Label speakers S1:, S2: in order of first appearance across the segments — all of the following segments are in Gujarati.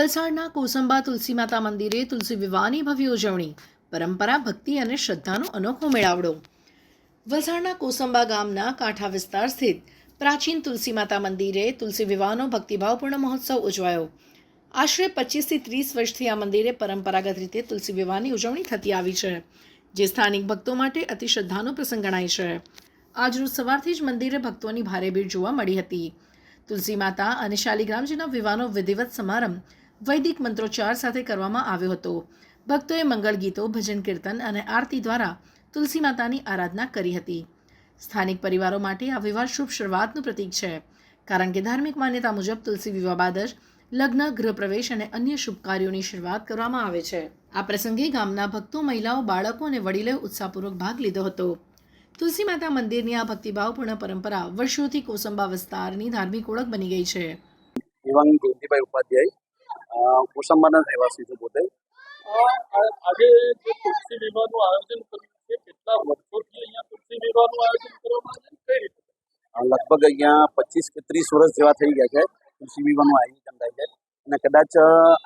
S1: વલસાડના કોસંબા તુલસી માતા મંદિરે તુલસી વિવાહની ભવ્ય ઉજવણી. પરંપરા, ભક્તિ અને શ્રદ્ધાનો અનોખો મેળાવડો. વલસાડના કોસંબા ગામના કાંઠા વિસ્તાર સ્થિત પ્રાચીન તુલસી માતા મંદિરે તુલસી વિવાહનો ભક્તિભાવપૂર્ણ મહોત્સવ ઉજવાયો. આશરે પચીસથી ત્રીસ વર્ષથી આ મંદિરે પરંપરાગત રીતે તુલસી વિવાહની ઉજવણી થતી આવી છે, જે સ્થાનિક ભક્તો માટે અતિ શ્રદ્ધાનો પ્રસંગ ગણાય છે. આજરોજ સવારથી જ મંદિરે ભક્તોની ભારે ભીડ જોવા મળી હતી. તુલસી માતા અને શાલિગ્રામજીના વિવાહનો વિધિવત સમારંભ વૈદિક મંત્રોચ્ચાર સાથે કરવામાં આવ્યો હતો. ભક્તોએ મંગળ ગીતો, ભજન કીર્તન અને આરતી દ્વારા તુલસી માતાની આરાધના કરી હતી. સ્થાનિક પરિવારો માટે આ વિવાહ શુભ શરૂઆતનું પ્રતીક છે. કારણ કે ધાર્મિક માન્યતા મુજબ તુલસી વિવાહ બાદ જ લગ્ન, ગૃહપ્રવેશ અને અન્ય શુભ કાર્યોની શરૂઆત કરવામાં આવે છે. આ પ્રસંગે ગામના ભક્તો, મહિલાઓ, બાળકો અને વડીલોએ ઉત્સાહપૂર્વક ભાગ લીધો હતો. તુલસી માતા મંદિરની આ ભક્તિભાવપૂર્ણ પરંપરા વર્ષોથી કોસંબા વિસ્તારની ધાર્મિક ઓળખ બની ગઈ છે.
S2: જયંતિભાઈ ઉપાધ્યાય અ, કોસંબાના રહેવાસી છું પોતે.
S3: આજે જે તુલસી વિવાહનું આયોજન કર્યું છે કેટલા વર્ષોથી અહીંયા તુલસી વિવાહનું આયોજન કરવામાં આવે છે? કઈ રીતે?
S2: લગભગ અહીંયા પચીસ કે ત્રીસ વર્ષ જેવા થઈ ગયા છે તુલસી વિવાહનું આયોજન થાય છે. અને કદાચ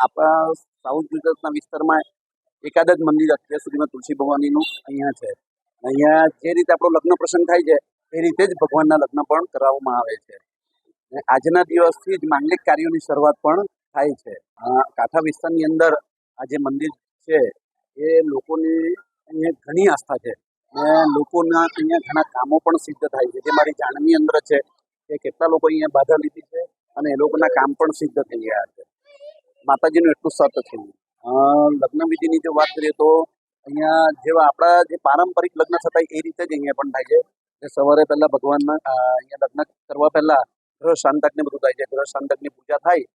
S2: આપણા સાઉથ ગુજરાતના વિસ્તારમાં એકાદ જ મંદિર અત્યાર સુધીમાં તુલસી ભવાનીનું અહીંયા છે. અહીંયા જે રીતે આપણો લગ્ન પ્રસંગ થાય છે એ રીતે જ ભગવાનના લગ્ન પણ કરાવવામાં આવે છે. આજના દિવસથી જ માંગલિક કાર્યોની શરૂઆત પણ થાય છે. કાંઠા વિસ્તારની અંદર આ જે મંદિર છે, એ લોકોની અહીંયા ઘણી આસ્થા છે. અને લોકોના અહીંયા ઘણા કામો પણ સિદ્ધ થાય છે. જે મારી જાણની અંદર છે કે કેટલા લોકો અહીંયા બાધા લીધી છે અને એ લોકોના કામ પણ સિદ્ધ થઈ ગયા છે. માતાજીનું એટલું સત છે. લગ્ન વિધિની જો વાત કરીએ તો અહીંયા જેવા આપણા જે પારંપરિક લગ્ન થતા એ રીતે જ અહીંયા પણ થાય છે. કે સવારે પહેલા ભગવાનના અહીંયા લગ્ન કરવા પહેલા ગ્રહ શાંતકને બધું થાય છે. ગ્રહ શાંતકની પૂજા થાય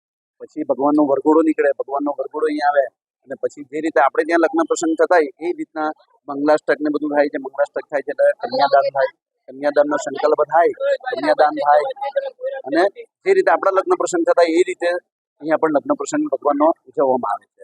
S2: પછી ભગવાનનો વરઘોડો નીકળે, ભગવાનનો વરઘોડો અહીંયા આવે અને પછી જે રીતે આપણે ત્યાં લગ્ન પ્રસંગ થતા એ રીતના મંગલાષ્ટક ને બધું થાય છે. મંગલાષ્ટક થાય છે એટલે કન્યાદાન થાય, કન્યાદાનનો સંકલ્પ થાય, કન્યાદાન થાય અને જે રીતે આપણા લગ્ન પ્રસંગ થતા એ રીતે અહીંયા પણ લગ્ન પ્રસંગ ભગવાનનો ઉજવવામાં આવે છે.